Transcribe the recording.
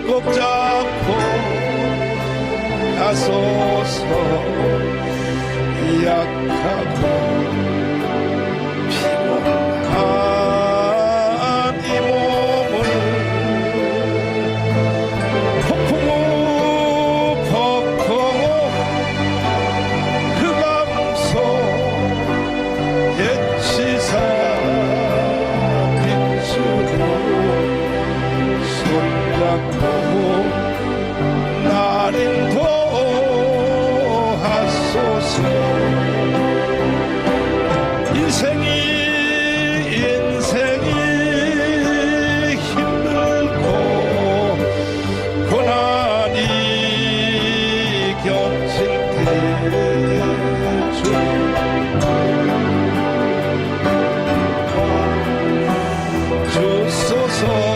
불꼭 잡고 가소서 기억하고 날 인도하소서. 인생이 인생이 힘들고 고난이 겹칠 때주 주소서.